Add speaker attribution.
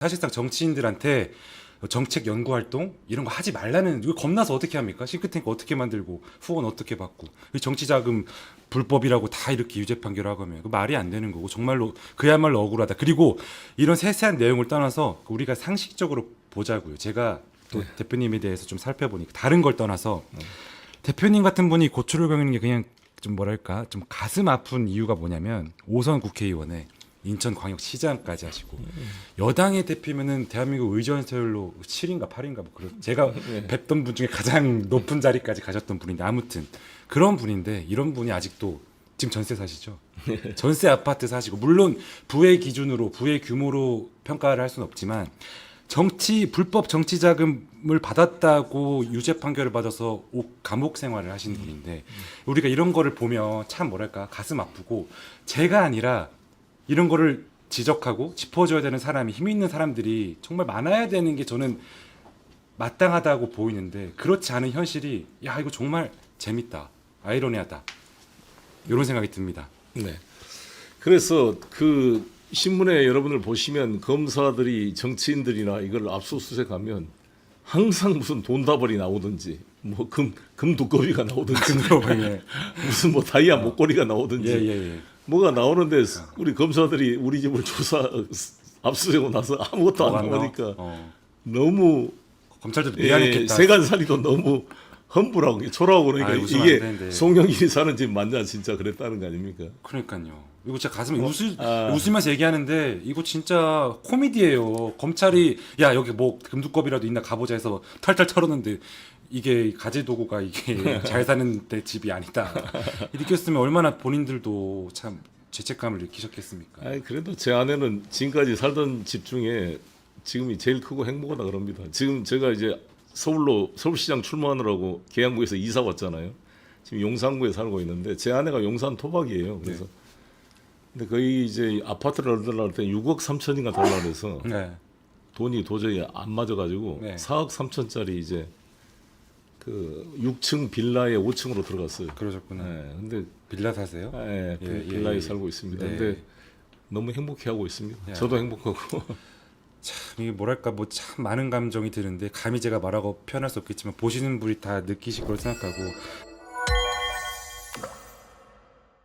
Speaker 1: 사실상 정치인들한테 정책 연구 활동 이런 거 하지 말라는 이거 겁나서 어떻게 합니까? 싱크탱크 어떻게 만들고 후원 어떻게 받고 이 정치 자금 불법이라고 다 이렇게 유죄 판결하면 그 말이 안 되는 거고 정말로 그야말로 억울하다. 그리고 이런 세세한 내용을 떠나서 우리가 상식적으로 보자고요. 제가 또 대표님에 대해서 좀 살펴보니까 다른 걸 떠나서 대표님 같은 분이 고초를 겪는 게 그냥 좀 뭐랄까 좀 가슴 아픈 이유가 뭐냐면 오선 국회의원에 인천광역시장까지 하시고. 여당의 대표면은 대한민국 의전 세율로 7인가 8인가 뭐 그런 제가 뵙던 분 중에 가장 높은 자리까지 가셨던 분인데 아무튼. 그런 분인데 이런 분이 아직도 지금 전세 사시죠? 전세 아파트 사시고. 물론 부의 기준으로 부의 규모로 평가를 할 수는 없지만 정치 불법 정치 자금을 받았다고 유죄 판결을 받아서 오- 감옥 생활을 하신 분인데 우리가 이런 거를 보면 참 뭐랄까 가슴 아프고 제가 아니라 이런 거를 지적하고 짚어줘야 되는 사람이 힘 있는 사람들이 정말 많아야 되는 게 저는 마땅하다고 보이는데 그렇지 않은 현실이 야 이거 정말 재밌다 아이러니하다 이런 생각이 듭니다.
Speaker 2: 네. 그래서 그 신문에 여러분들 보시면 검사들이 정치인들이나 이걸 압수수색하면 항상 무슨 돈다발이 나오든지 뭐금 금두꺼비가 나오든지
Speaker 1: 예.
Speaker 2: 무슨 뭐 다이아 목걸이가 나오든지
Speaker 1: 예, 예, 예.
Speaker 2: 뭐가 나오는데 우리 검사들이 우리 집을 조사 압수하고 나서 아무것도 안
Speaker 1: 뭐가
Speaker 2: 나오니까
Speaker 1: 어.
Speaker 2: 너무
Speaker 1: 검찰도
Speaker 2: 예,
Speaker 1: 미안했겠다.
Speaker 2: 세간살이도 너무 험불하고 초라하고 그러니까
Speaker 1: 아이, 웃으면 안
Speaker 2: 이게
Speaker 1: 되는데.
Speaker 2: 송영길이 사는 집 맞냐 진짜 그랬다는 거 아닙니까?
Speaker 1: 그러니까요. 이거 진짜 가슴이 웃을,
Speaker 2: 아.
Speaker 1: 웃으면서 얘기하는데 이거 진짜 코미디예요. 검찰이 야 여기 뭐 금두껍이라도 있나 가보자 해서 탈탈 털었는데 이게 가지 도구가 이게 잘 사는 데 집이 아니다. 느꼈으면 얼마나 본인들도 참 죄책감을 느끼셨겠습니까?
Speaker 2: 아니 그래도 제 아내는 지금까지 살던 집 중에 지금이 제일 크고 행복하다 그럽니다. 지금 제가 이제 서울로 서울시장 출마하느라고 계양구에서 이사 왔잖아요. 지금 용산구에 살고 있는데 제 아내가 용산 토박이에요. 그래서 근데 거의 이제 아파트를 얻으려고 할때 6억 3천인가 달라 그래서
Speaker 1: 네.
Speaker 2: 돈이 도저히 안 맞아가지고
Speaker 1: 네.
Speaker 2: 4억 3천짜리 이제 그 6층 빌라에 5층으로 들어갔어요.
Speaker 1: 그러셨구나.
Speaker 2: 네, 근데
Speaker 1: 빌라 사세요?
Speaker 2: 예,
Speaker 1: 예, 예,
Speaker 2: 빌라에
Speaker 1: 예.
Speaker 2: 살고 있습니다.
Speaker 1: 네.
Speaker 2: 근데 너무 행복해하고 있습니다.
Speaker 1: 야.
Speaker 2: 저도 행복하고.
Speaker 1: 참 이게 뭐랄까 뭐 참 많은 감정이 드는데 감히 제가 말하고 표현할 수 없겠지만 보시는 분이 다 느끼실 걸 생각하고